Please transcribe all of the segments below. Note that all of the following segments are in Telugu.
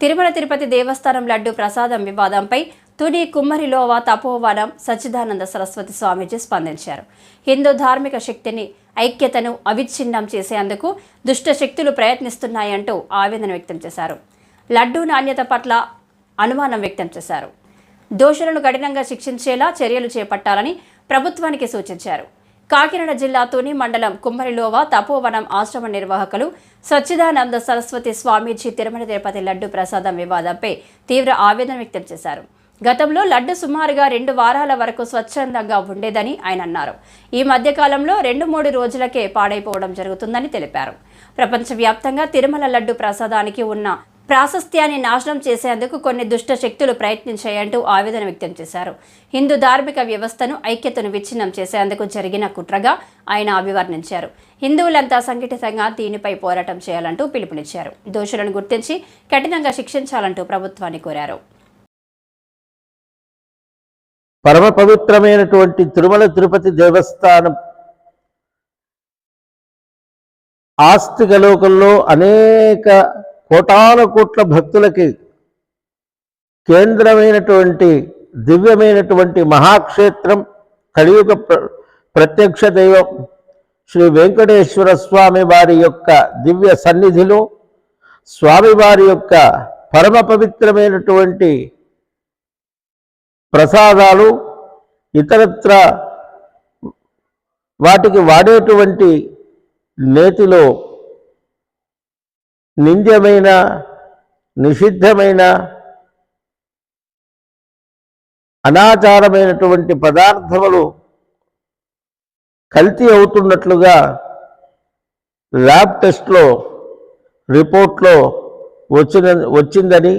తిరుమల తిరుపతి దేవస్థానం లడ్డు ప్రసాదం వివాదంపై తుని కుమ్మరిలోవా తపోవనం సచ్చిదానంద సరస్వతి స్వామీజీ స్పందించారు. హిందూ ధార్మిక శక్తిని ఐక్యతను అవిచ్ఛిన్నం చేసేందుకు దుష్ట శక్తులు ప్రయత్నిస్తున్నాయంటూ ఆవేదన వ్యక్తం చేశారు. లడ్డూ నాణ్యత పట్ల అనుమానం వ్యక్తం చేశారు. దోషులను కఠినంగా శిక్షించేలా చర్యలు చేపట్టాలని ప్రభుత్వానికి సూచించారు. కాకినాడ జిల్లా తుని మండలం కుమ్మరిలోవా తపోవనం ఆశ్రమ నిర్వాహకులు సచ్చిదానంద సరస్వతి స్వామీజీ తిరుమల తిరుపతి లడ్డు ప్రసాదం వివాదంపై తీవ్ర ఆవేదన వ్యక్తం చేశారు. గతంలో లడ్డు సుమారుగా రెండు వారాల వరకు స్వచ్ఛందంగా ఉండేదని ఆయన అన్నారు. ఈ మధ్యకాలంలో రెండు మూడు రోజులకే పాడైపోవడం జరుగుతుందని తెలిపారు. ప్రపంచవ్యాప్తంగా తిరుమల లడ్డు ప్రసాదానికి ఉన్న ప్రాశస్త్యాన్ని నాశనం చేసేందుకు కొన్ని దుష్ట శక్తులు ప్రయత్నించాయంటూ ఆవేదన వ్యక్తం చేశారు. హిందూ ధార్మిక వ్యవస్థను ఐక్యతను విచ్ఛిన్నం చేసేందుకు జరిగిన కుట్రగా ఆయన అభివర్ణించారు. హిందువులంతా సంఘటితంగా దీనిపై పోరాటం చేయాలంటూ పిలుపునిచ్చారు. దోషులను గుర్తించి కఠినంగా శిక్షించాలంటూ ప్రభుత్వాన్ని కోరారు. పరమ పవిత్రమైనటువంటి తిరుమల తిరుపతి దేవస్థానం ఆస్తిక లోకంలో అనేక కోటాను కోట్ల భక్తులకి కేంద్రమైనటువంటి దివ్యమైనటువంటి మహాక్షేత్రం కలియుగ ప్ర- ప్రత్యక్ష దైవం శ్రీ వెంకటేశ్వర స్వామి వారి యొక్క దివ్య సన్నిధిలో స్వామివారి యొక్క పరమ పవిత్రమైనటువంటి ప్రసాదాలు ఇతరత్ర వాటికి వాడేటువంటి నేతిలో నింద్యమైన నిషిద్ధమైన అనాచారమైనటువంటి పదార్థములు కల్తీ అవుతున్నట్లుగా ల్యాబ్ టెస్ట్లో రిపోర్ట్లో వచ్చిన వచ్చిందని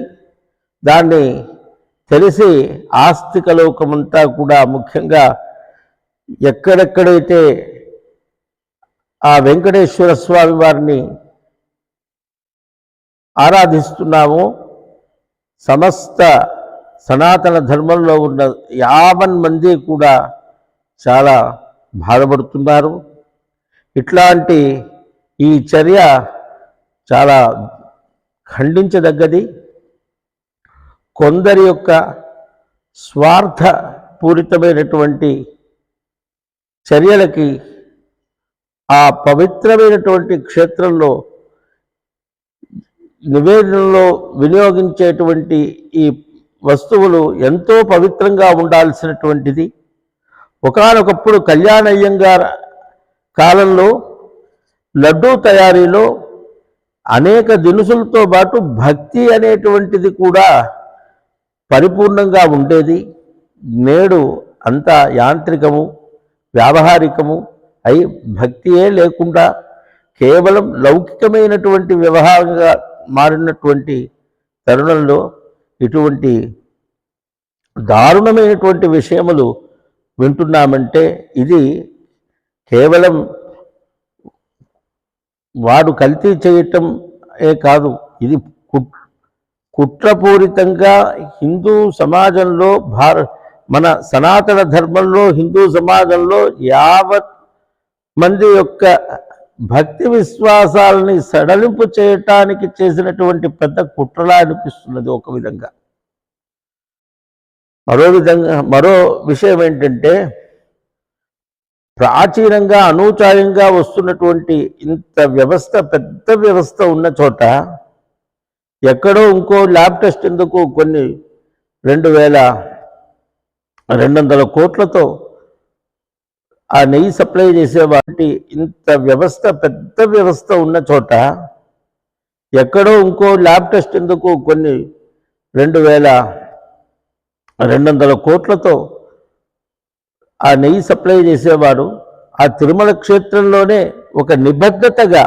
దాన్ని తెలిసి ఆస్తిక లోకమంతా కూడా ముఖ్యంగా ఎక్కడెక్కడైతే ఆ వెంకటేశ్వర స్వామి వారిని ఆరాధిస్తున్నామో. సమస్త సనాతన ధర్మంలో ఉన్న యావన్ మంది కూడా చాలా బాధపడుతున్నారు. ఇట్లాంటి ఈ చర్య చాలా ఖండించదగ్గది. కొందరి యొక్క స్వార్థ పూరితమైనటువంటి చర్యలకి ఆ పవిత్రమైనటువంటి క్షేత్రంలో నివేదనలో వినియోగించేటువంటి ఈ వస్తువులు ఎంతో పవిత్రంగా ఉండాల్సినటువంటిది. ఒకానొకప్పుడు కళ్యాణయ్యంగార్ కాలంలో లడ్డూ తయారీలో అనేక దినుసులతో పాటు భక్తి అనేటువంటిది కూడా పరిపూర్ణంగా ఉండేది. నేడు అంతా యాంత్రికము వ్యావహారికము అయి భక్తియే లేకుండా కేవలం లౌకికమైనటువంటి వ్యవహారంగా మారినటువంటి తరుణంలో ఇటువంటి దారుణమైనటువంటి విషయములు వింటున్నామంటే ఇది కేవలం వాడు కల్తీ చేయటం ఏ కాదు. ఇది కుట్రపూరితంగా హిందూ సమాజంలో భార మన సనాతన ధర్మంలో హిందూ సమాజంలో యావత్ మంది యొక్క భక్తి విశ్వాసాలని సడలింపు చేయటానికి చేసినటువంటి పెద్ద కుట్రలా అనిపిస్తున్నది ఒక విధంగా. మరో విధంగా మరో విషయం ఏంటంటే ప్రాచీనంగా అనూచాయంగా వస్తున్నటువంటి ఇంత వ్యవస్థ పెద్ద వ్యవస్థ ఉన్న చోట ఎక్కడో ఇంకో ల్యాబ్ టెస్ట్ ఎందుకు కొన్ని రెండు వేల రెండు వందల కోట్లతో ఆ నెయ్యి సప్లై చేసే వాటి ఇంత వ్యవస్థ పెద్ద వ్యవస్థ ఉన్న చోట ఎక్కడో ఇంకో ల్యాబ్ టెస్ట్ ఎందుకు కొన్ని రెండు వేల రెండు వందల కోట్లతో ఆ నెయ్యి సప్లై చేసేవాడు ఆ తిరుమల క్షేత్రంలోనే ఒక నిబద్ధతగా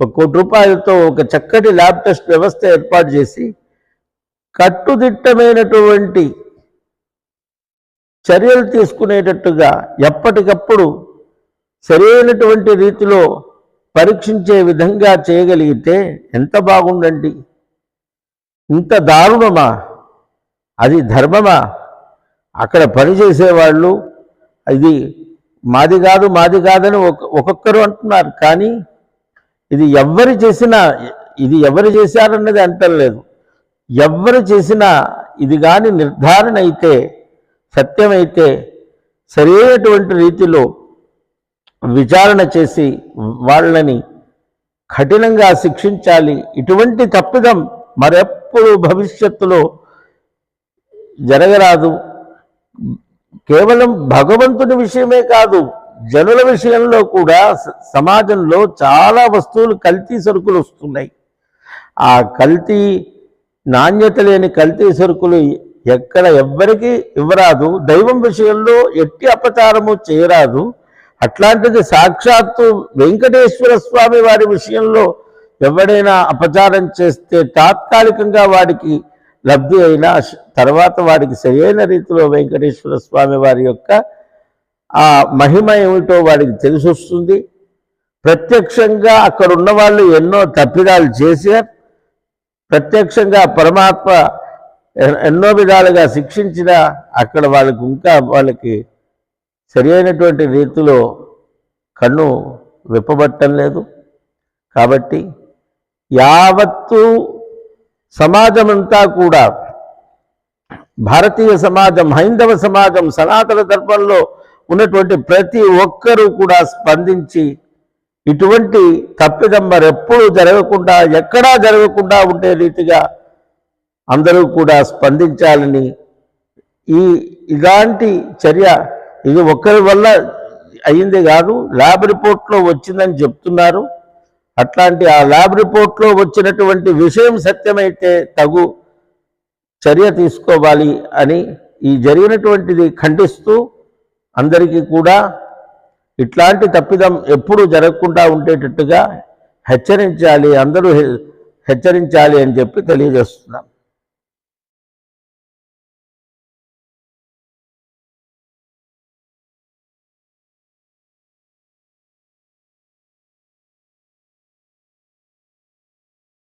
ఒక కోటి రూపాయలతో ఒక చక్కటి ల్యాబ్ టెస్ట్ వ్యవస్థ ఏర్పాటు చేసి కట్టుదిట్టమైనటువంటి చర్యలు తీసుకునేటట్టుగా ఎప్పటికప్పుడు సరైనటువంటి రీతిలో పరీక్షించే విధంగా చేయగలిగితే ఎంత బాగుండండి? ఇంత దారుణమా? అది ధర్మమా? అక్కడ పనిచేసేవాళ్ళు ఇది మాది కాదు మాది కాదని ఒక ఒక్కొక్కరు అంటున్నారు. కానీ ఇది ఎవరు చేసినా ఇది ఎవరు చేశారన్నది అంటలేదు ఎవరు చేసినా ఇది కానీ నిర్ధారణ అయితే సత్యమైతే సరైనటువంటి రీతిలో విచారణ చేసి వాళ్ళని కఠినంగా శిక్షించాలి. ఇటువంటి తప్పిదం మరెప్పుడు భవిష్యత్తులో జరగరాదు. కేవలం భగవంతుని విషయమే కాదు జనుల విషయంలో కూడా సమాజంలో చాలా వస్తువులు కల్తీ సరుకులు వస్తున్నాయి. ఆ కల్తీ నాణ్యత లేని కల్తీ సరుకులు ఎక్కడ ఎవ్వరికి ఇవ్వరాదు. దైవం విషయంలో ఎట్టి అపచారము చేయరాదు. అట్లాంటిది సాక్షాత్తు వెంకటేశ్వర స్వామి వారి విషయంలో ఎవడైనా అపచారం చేస్తే తాత్కాలికంగా వాడికి లబ్ధి అయినా తర్వాత వాడికి సరైన రీతిలో వెంకటేశ్వర స్వామి వారి యొక్క ఆ మహిమ ఏమిటో వాడికి తెలిసి వస్తుంది ప్రత్యక్షంగా అక్కడ ఉన్న వాళ్ళు ఎన్నో తప్పిదాలు చేశారు. ప్రత్యక్షంగా పరమాత్మ ఎన్నో విధాలుగా శిక్షించినా అక్కడ వాళ్ళకి ఇంకా వాళ్ళకి సరైనటువంటి రీతిలో కన్ను విప్పబట్టం లేదు. కాబట్టి యావత్తు సమాజమంతా కూడా భారతీయ సమాజం హైందవ సమాజం సనాతన ధర్మంలో ఉన్నటువంటి ప్రతి ఒక్కరూ కూడా స్పందించి ఇటువంటి తప్పిదమ్మ మరెప్పుడూ జరగకుండా ఎక్కడా జరగకుండా ఉండే రీతిగా అందరూ కూడా స్పందించాలని ఈ ఇలాంటి చర్య ఇది ఒక్కరి వల్ల అయింది కాదు ల్యాబ్ రిపోర్ట్లో వచ్చిందని చెప్తున్నారు. అట్లాంటి ఆ ల్యాబ్ రిపోర్ట్లో వచ్చినటువంటి విషయం సత్యమైతే తగు చర్య తీసుకోవాలి అని ఈ జరిగినటువంటిది ఖండిస్తూ అందరికీ కూడా ఇట్లాంటి తప్పిదం ఎప్పుడు జరగకుండా ఉండేటట్టుగా హెచ్చరించాలి అందరూ హెచ్చరించాలి అని చెప్పి తెలియజేస్తున్నాం.